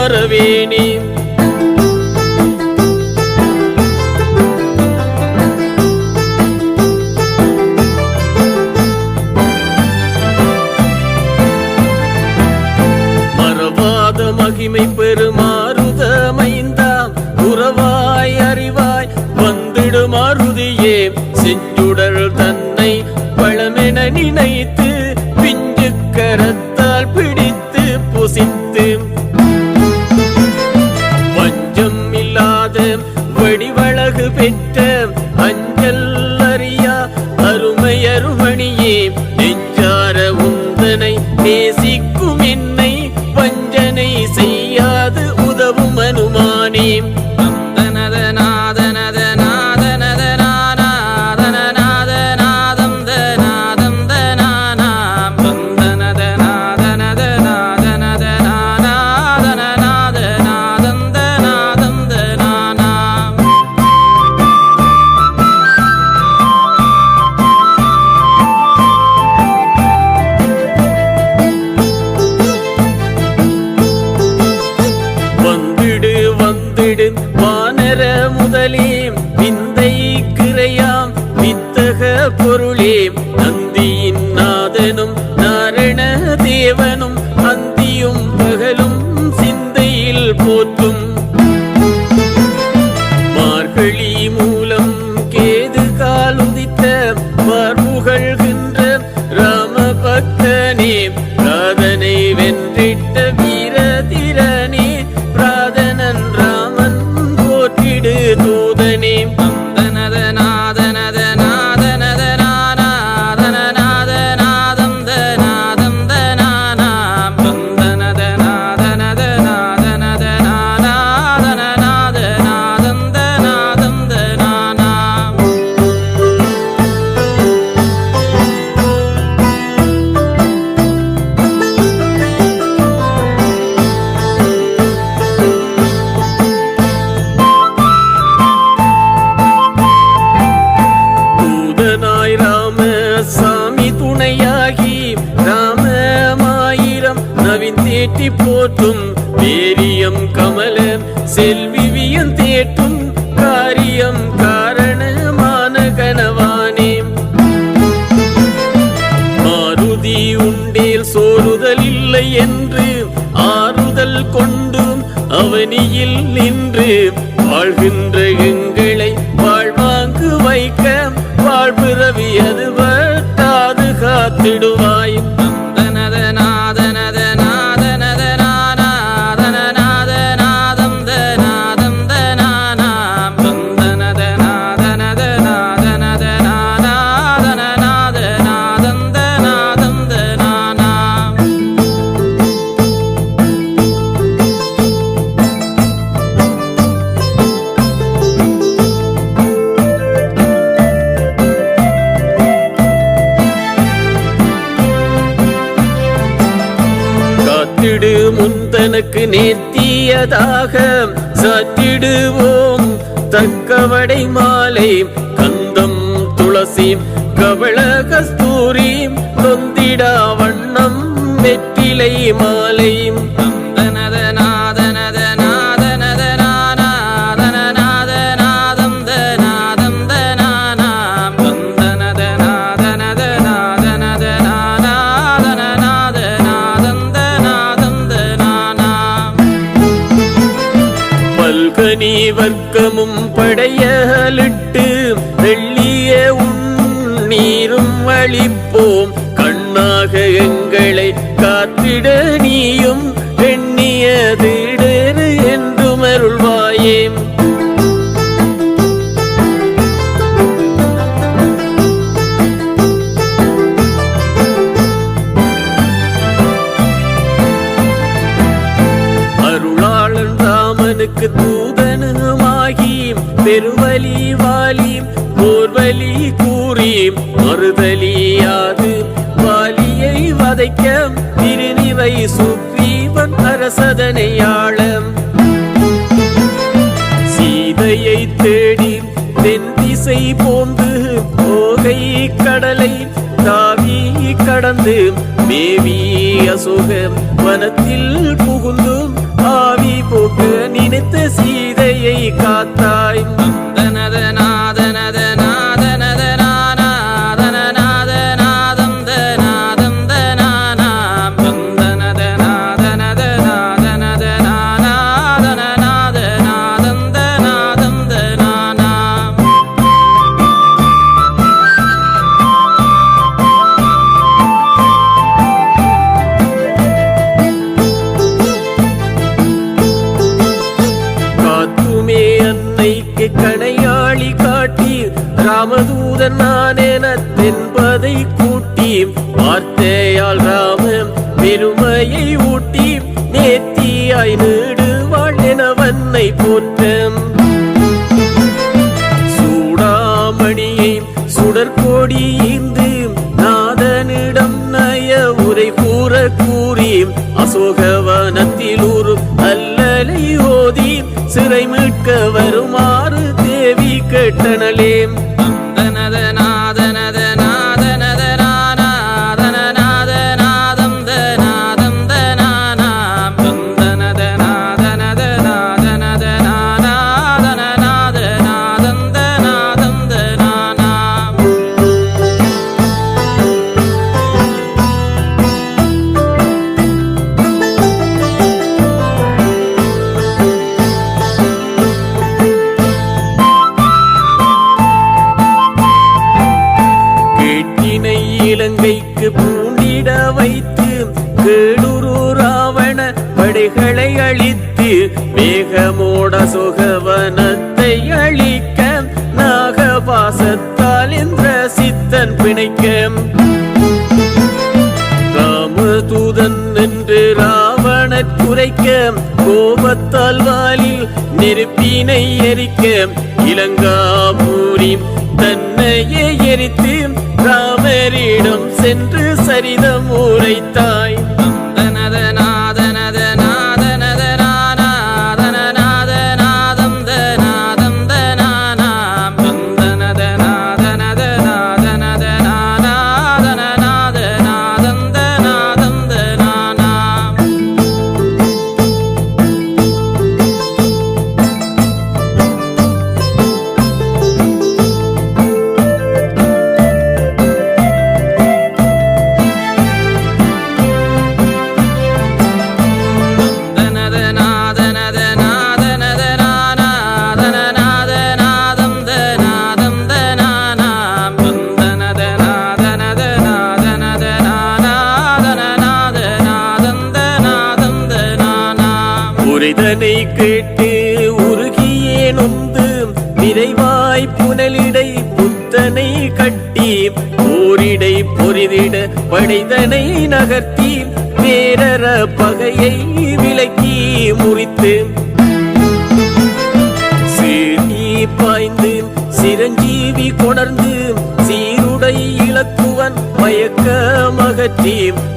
மரவேணி மறவாத மகிமை பெருமாறுதமைந்தாம் உறவாய் அறிவாய் வந்திடும் அருதியே. செஞ்சுடல் தன்னை பழமென நினைத்த. காதில் விவியம் தேற்றும் காரியம் காரணமான கனவானே. மாருதி உண்டேல் சோறுதல் இல்லை என்று ஆறுதல் கொண்டும் அவனியில் நின்று வாழ்கின்ற எங்களை வாழ்வாங்கு வைக்க வாழ்பிறவி அதுவர் பாதுகாத்திடுவார் சூரனுக்கு நேர்த்தியதாக சாற்றிடுவோம். தக்கவடை மாலை கந்தம் துளசி கவள கஸ்தூரி தொந்திடா வண்ணம் வெற்றிலை மாலை. அவனுக்கு தூதனுமாகியும் பெருவலி வாலியும் போர்வலி கூறியும் மறுதலியாது. வாலியை வதைக்க திருநிவை சுக்ரீவன் அரசதனையாளம் சீதையை தேடி தென் திசை போந்து போகை கடலை தாவி கடந்து மேவி அசோக வனத்தில் புகுந்து போட்டு நினைத்த சீதையை காத்தாய். முதற்கோடி ஈந்து நாதனிடம் நய உரை கூற கூறி அசோக பாசத்தால் என்ற சித்தன் பிணைக்க ராமதூதன் என்று ராவணர் குறைக்க கோபத்தால் வாலில் நெருப்பினை எரிக்க இளங்காபூரி தன்னையே எரித்து ராமரிடம் சென்று சரிதம் உரைத்தான். படைதனை நகர்த்தி பேரற பகையை விலக்கி முறித்து. சீறி பாய்ந்து சிரஞ்சீவி கொணர்ந்து சீருடை இலக்குவன் மயக்க மகற்றி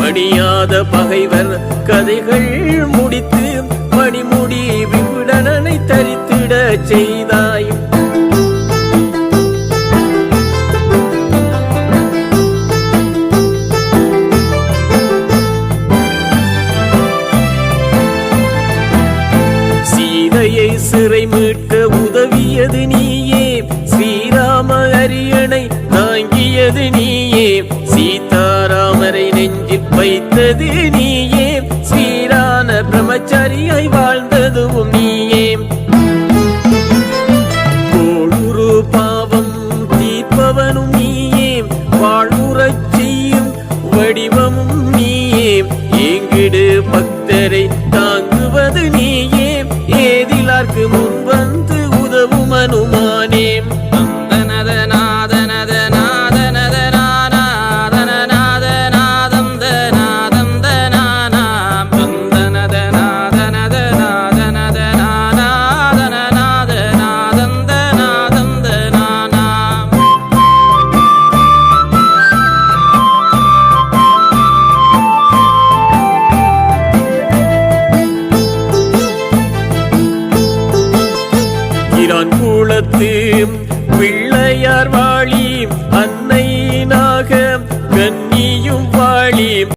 மணியாத பகைவர் கதைகள் சீதாராமரை நெஞ்சில் வைத்தது நீயே. ஸ்ரீரான பிரம்மச்சரியாய் வாழ்ந்ததுவும் நீ